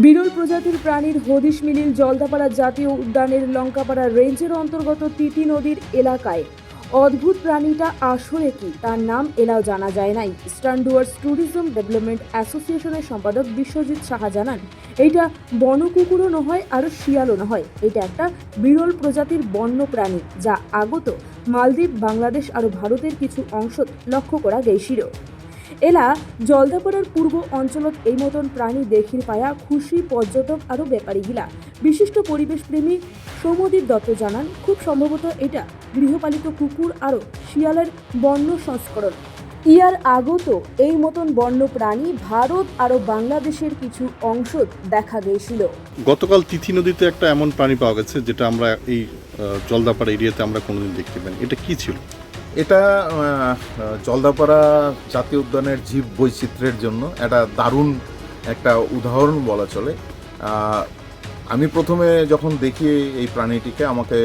বিরল প্রজাতির প্রাণীর হদিশ মিলিল জলদাপাড়া জাতীয় উদ্যানের লঙ্কাপাড়া রেঞ্জের অন্তর্গত তিতি নদীর এলাকায়। অদ্ভুত প্রাণীটা আসলে কি? তার নাম এলাও জানা যায় নাই। ইস্টার্ন ডুয়ার্স ট্যুরিজম ডেভেলপমেন্ট অ্যাসোসিয়েশনের সম্পাদক বিশ্বজিৎ সাহা জানান, এইটা বনকুকুরও নহয় আর শিয়ালও নহয় এটা একটা বিরল প্রজাতির বন্য প্রাণী, যা আগত মালদ্বীপ, বাংলাদেশ আর ভারতের কিছু অংশ লক্ষ্য করা গেছিল এলা জলদাপাড়ার পূর্ব অঞ্চলত এই মতন প্রাণী দেখির পায়া খুশি, পর্যটক আরও ব্যাপারীগিলা বিশিষ্ট পরিবেশপ্রেমী সৌমদীপ দত্ত জানান, খুব সম্ভবত এটা গৃহপালিত কুকুর আরও শিয়ালের বন্য সংস্করণ। ইয়ার আগত এই মতন বন্য প্রাণী ভারত আরও বাংলাদেশের কিছু অংশ দেখা গিয়েছিল। গতকাল তিথি নদীতে একটা এমন প্রাণী পাওয়া গেছে, যেটা আমরা এই জলদাপাড়া এরিয়াতে আমরা কোনোদিন দেখতে পাইনি। এটা কি ছিল? এটা জলদাপাড়া জাতীয় উদ্যানের জীব বৈচিত্র্যের জন্য একটা দারুণ একটা উদাহরণ বলা চলে। আমি প্রথমে যখন দেখি এই প্রাণীটিকে আমাকে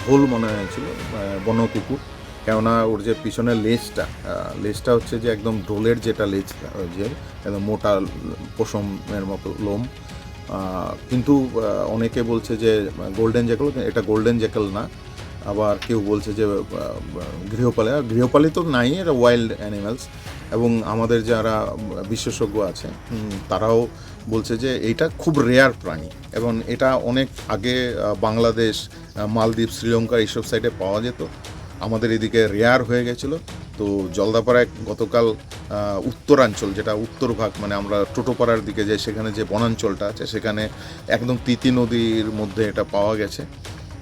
ঢোল মনে হয়েছিল আহ, বন কুকুর কেননা ওর যে পিছনের লেজটা লেজটা হচ্ছে যে একদম ঢোলের যেটা লেজ যে একদম মোটা পশমের মতো লোম। কিন্তু অনেকে বলছে যে গোল্ডেন জ্যাকেল এটা গোল্ডেন জ্যাকেল না। আবার কেউ বলছে যে আহ, গৃহপালিত গৃহপালিত নাই এটা ওয়াইল্ড অ্যানিমালস এবং আমাদের যারা বিশেষজ্ঞ আছে তারাও বলছে যে এটা খুব রেয়ার প্রাণী। এবং এটা অনেক আগে বাংলাদেশ মালদ্বীপ শ্রীলঙ্কা এইসব সাইডে পাওয়া যেত। আমাদের এদিকে রেয়ার হয়ে গেছিল। তো জলদাপাড়ায় গতকাল উত্তরাঞ্চল যেটা উত্তর ভাগ মানে আমরা টোটোপাড়ার দিকে যাই সেখানে যে বনাঞ্চলটা আছে সেখানে একদম তিতি নদীর মধ্যে এটা পাওয়া গেছে।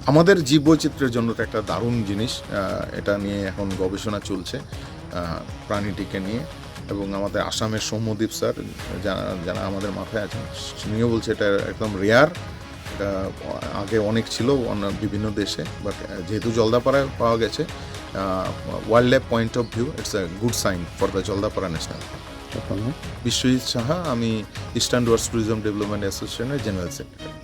আমাদের জীববৈচিত্র্যের জন্য এটা একটা দারুণ জিনিস এটা নিয়ে এখন গবেষণা চলছে প্রাণীটিকে নিয়ে এবং আমাদের আসামের সৌম্যদীপ স্যার যারা যারা আমাদের মাথায় আছেন তিনিও বলছে এটা একদম রেয়ার এটা আগে অনেক ছিল বিভিন্ন দেশে বাট যেহেতু জলদাপাড়ায় পাওয়া গেছে wildlife point of view it's a good sign for the Jaldapara national Biswajit Saha আমি ইস্টার্ন ডুয়ার্স ট্যুরিজম ডেভেলপমেন্ট অ্যাসোসিয়েশনের জেনারেল সেক্রেটারি